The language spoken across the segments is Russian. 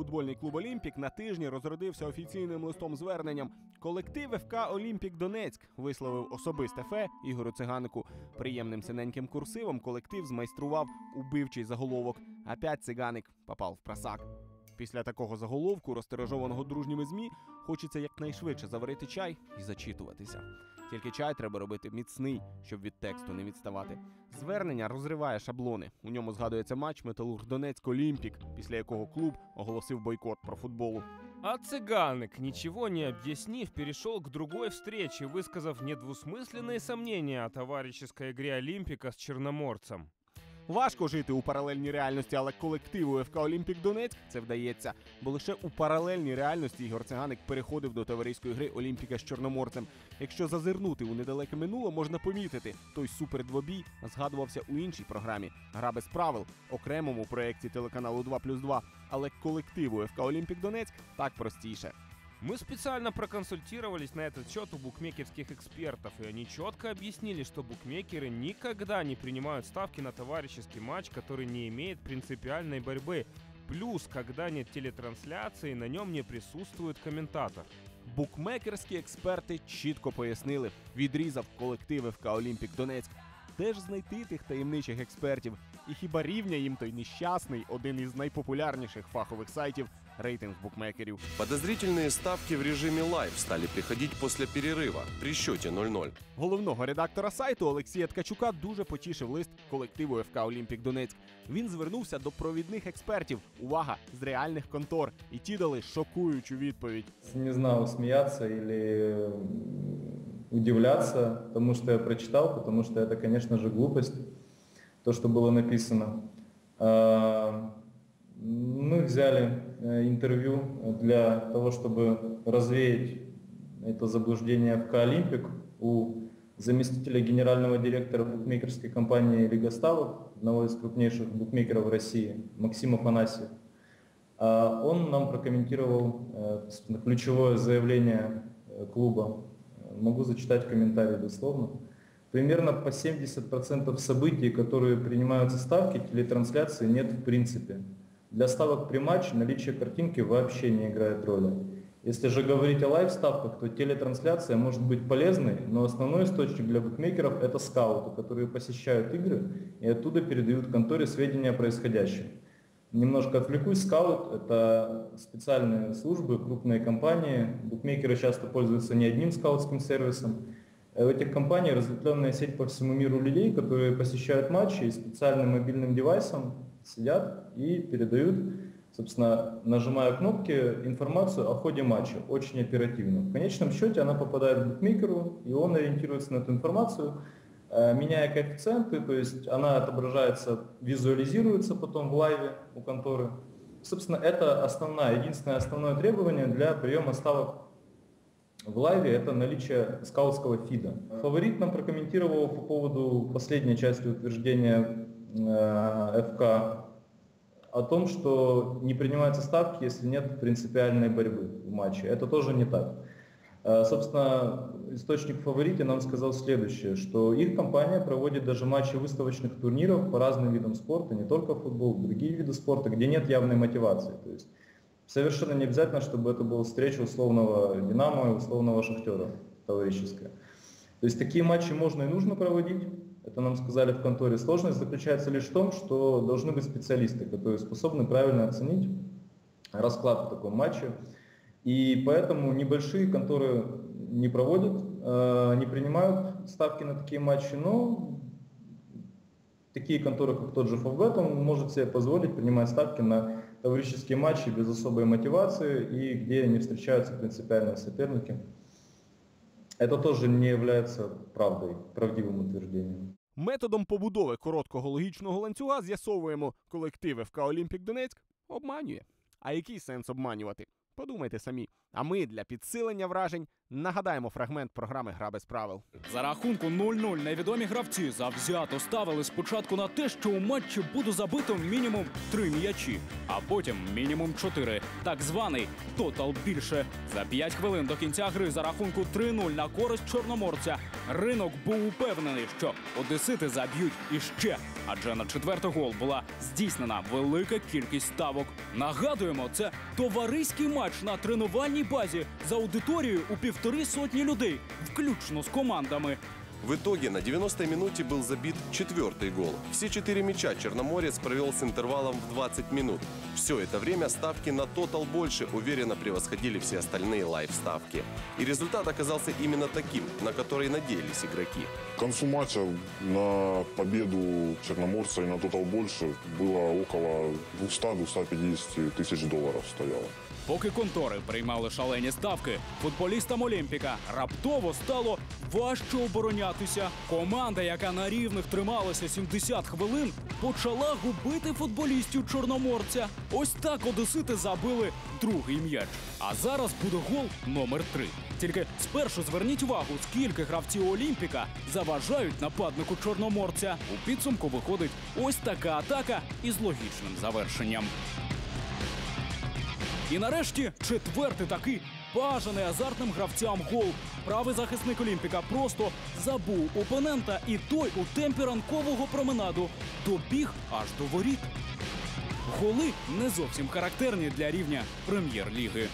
футбольний клуб Олімпік на тижні розродився офіційним листом зверненням. Колектив ФК Олімпік Донецьк висловив особисте фе Ігорю Циганику. Приємним синеньким курсивом колектив змайстрував убивчий заголовок. Опять циганик попав в просак. Після такого заголовку, розтиражованого дружніми змі, хочеться якнайшвидше заварити чай і зачитуватися. Тільки чай треба робити міцний, щоб від тексту не відставати. Звернення розриває шаблони. У ньому згадується матч Металург Донецьк Олімпік, після якого клуб оголосив бойкот про футболу. А цыганык, ничего не объяснив, перешел к другой встрече, высказав недвусмысленные сомнения о товарищеской игре Олимпика с Черноморцем. Важко жити у паралельній реальності, але колективу ФК Олімпік Донецьк це вдається. Бо лише у паралельній реальності Ігор Циганик переходив до товариської гри Олімпіка з Чорноморцем. Якщо зазирнути у недалеке минуле, можна помітити, той супердвобій згадувався у іншій програмі Гра без правил, окремому проєкті телеканалу 2 плюс 2. Але колективу ФК Олімпік Донецьк так простіше. Мы специально проконсультировались на этот счет у букмекерских экспертов, и они четко объяснили, что букмекеры никогда не принимают ставки на товарищеский матч, который не имеет принципиальной борьбы. Плюс, когда нет телетрансляции, на нем не присутствует комментатор. Букмекерські експерти чітко пояснили, відрізав колектив ФК Олімпік Донецьк. Де ж знайти тих таємничих експертів? І хіба рівня їм той нещасний, один із найпопулярніших фахових сайтів рейтинг букмекерів? Подозрительные ставки в режиме лайв стали приходить после перерыва при счете 0-0. Головного редактора сайту Олексія Ткачука дуже потішив лист колективу ФК Олімпік Донецьк. Він звернувся до провідних експертів. Увага з реальних контор, і ті дали шокуючу відповідь. Не знал, смеяться или м, удивляться тому, что я прочитал, потому что это, конечно же, глупость, то, что было написано. А, Мы взяли э, интервью для того, чтобы развеять это заблуждение ФК «Олимпик» у заместителя генерального директора букмекерской компании «Лига ставок», одного из крупнейших букмекеров России, Максима Фанасьев. А Он нам прокомментировал э, собственно, ключевое заявление э, клуба. Могу зачитать комментарий дословно. Примерно по 70% событий, которые принимаются ставки, телетрансляции нет в принципе. Для ставок при матче наличие картинки вообще не играет роли. Если же говорить о лайв-ставках, то телетрансляция может быть полезной, но основной источник для букмекеров это скауты, которые посещают игры и оттуда передают конторе сведения о происходящем. Немножко отвлекусь. Скаут – это специальные службы, крупные компании. Букмекеры часто пользуются не одним скаутским сервисом. У этих компаний разветвленная сеть по всему миру людей, которые посещают матчи и специальным мобильным девайсом сидят и передают, собственно, нажимая кнопки, информацию о ходе матча очень оперативно. В конечном счете она попадает к букмекеру, и он ориентируется на эту информацию, э, меняя коэффициенты, то есть она отображается, визуализируется потом в лайве у конторы. Собственно, это основное, единственное основное требование для приема ставок в лайве – это наличие скаутского фида. Фаворит нам прокомментировал по поводу последней части утверждения ФК о том, что не принимаются ставки, если нет принципиальной борьбы в матче. Это тоже не так. Э, Собственно, источник фаворите нам сказал следующее, что их компания проводит даже матчи выставочных турниров по разным видам спорта, не только футбол, другие виды спорта, где нет явной мотивации. То есть совершенно не обязательно, чтобы это была встреча условного «Динамо» и условного «Шахтера» товарищеская. То есть такие матчи можно и нужно проводить, это нам сказали в конторе. Сложность заключается лишь в том, что должны быть специалисты, которые способны правильно оценить расклад в таком матче. И поэтому небольшие конторы не проводят, э, не принимают ставки на такие матчи, но такие конторы, как тот же Фавбет, он может себе позволить принимать ставки на товарищеские матчи без особой мотивации и где не встречаются принципиальные соперники. Это тоже не является правдой, правдивым утверждением. Методом побудови короткого логічного ланцюга з'ясовуємо, колектив ФК Олімпік Донецьк обманює. А який сенс обманювати? Подумайте самі. А ми для підсилення вражень нагадаємо фрагмент програми Гра без правил. За рахунку 0-0 невідомі гравці завзято ставили спочатку на те, що у матчі буде забито мінімум три м'ячі, а потім мінімум чотири. Так званий тотал більше. За 5 хвилин до кінця гри за рахунку 3-0 на користь чорноморця. Ринок був упевнений, що одесити заб'ють іще, адже на четвертий гол була здійснена велика кількість ставок. Нагадуємо, це товариський матч на тренувальній базі з аудиторією у півтори сотні людей, включно з командами. В итоге на 90-й минуте был забит четвертый гол. Все четыре мяча Черноморец провел с интервалом в 20 минут. Все это время ставки на тотал больше уверенно превосходили все остальные лайв-ставки. И результат оказался именно таким, на который надеялись игроки. К концу матча на победу Черноморца и на тотал больше было около 200-250 тысяч долларов стояло. Поки контори приймали шалені ставки, футболістам Олімпіка раптово стало важче оборонятися. Команда, яка на рівних трималася 70 хвилин, почала губити футболістів чорноморця. Ось так одесити забили другий м'яч. А зараз буде гол номер три. Тільки спершу зверніть увагу, скільки гравців Олімпіка заважають нападнику чорноморця. У підсумку виходить ось така атака із логічним завершенням. І нарешті четвертий такий бажаний азартним гравцям гол. Правий захисник Олімпіка просто забув опонента, і той у темпі ранкового променаду добіг аж до воріт. Голи не зовсім характерні для рівня прем'єр-ліги.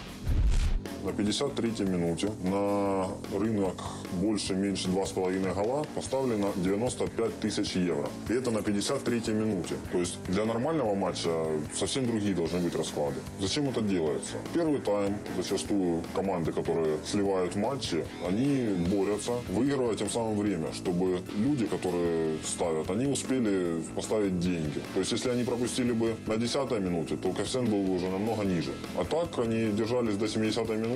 На 53-й минуте на рынок больше-меньше 2,5 гола поставлено 95 тысяч евро. И это на 53-й минуте. То есть для нормального матча совсем другие должны быть расклады. Зачем это делается? Первый тайм, зачастую команды, которые сливают матчи, они борются, выигрывая тем самым время, чтобы люди, которые ставят, они успели поставить деньги. То есть если они пропустили бы на 10-й минуте, то коэффициент был бы уже намного ниже. А так они держались до 70-й минуты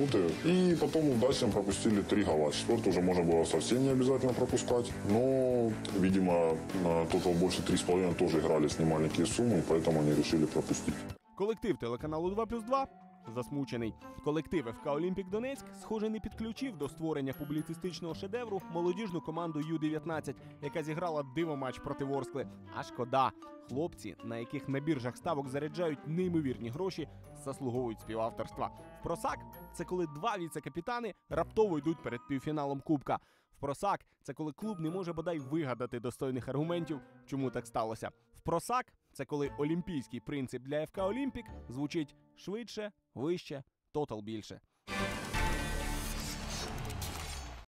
и потом удачно пропустили три гола. Четвертый уже можно было совсем не обязательно пропускать. Но, видимо, на тотал больше 3,5 тоже играли с немаленькие суммы, поэтому они решили пропустить. Колектив телеканалу 2 плюс 2 засмучений. Колектив ФК Олімпік Донецьк, схоже, не підключив до створення публіцистичного шедевру молодіжну команду Ю-19, яка зіграла дивоматч проти Ворскли. А шкода, хлопці, на яких на біржах ставок заряджають неймовірні гроші, заслуговують співавторства. В просак це коли два віце-капітани раптово йдуть перед півфіналом Кубка. Просак це коли клуб не може бодай вигадати достойних аргументів, чому так сталося. В просак це коли олімпійський принцип для ФК Олімпік звучить швидше, вище, тотал більше.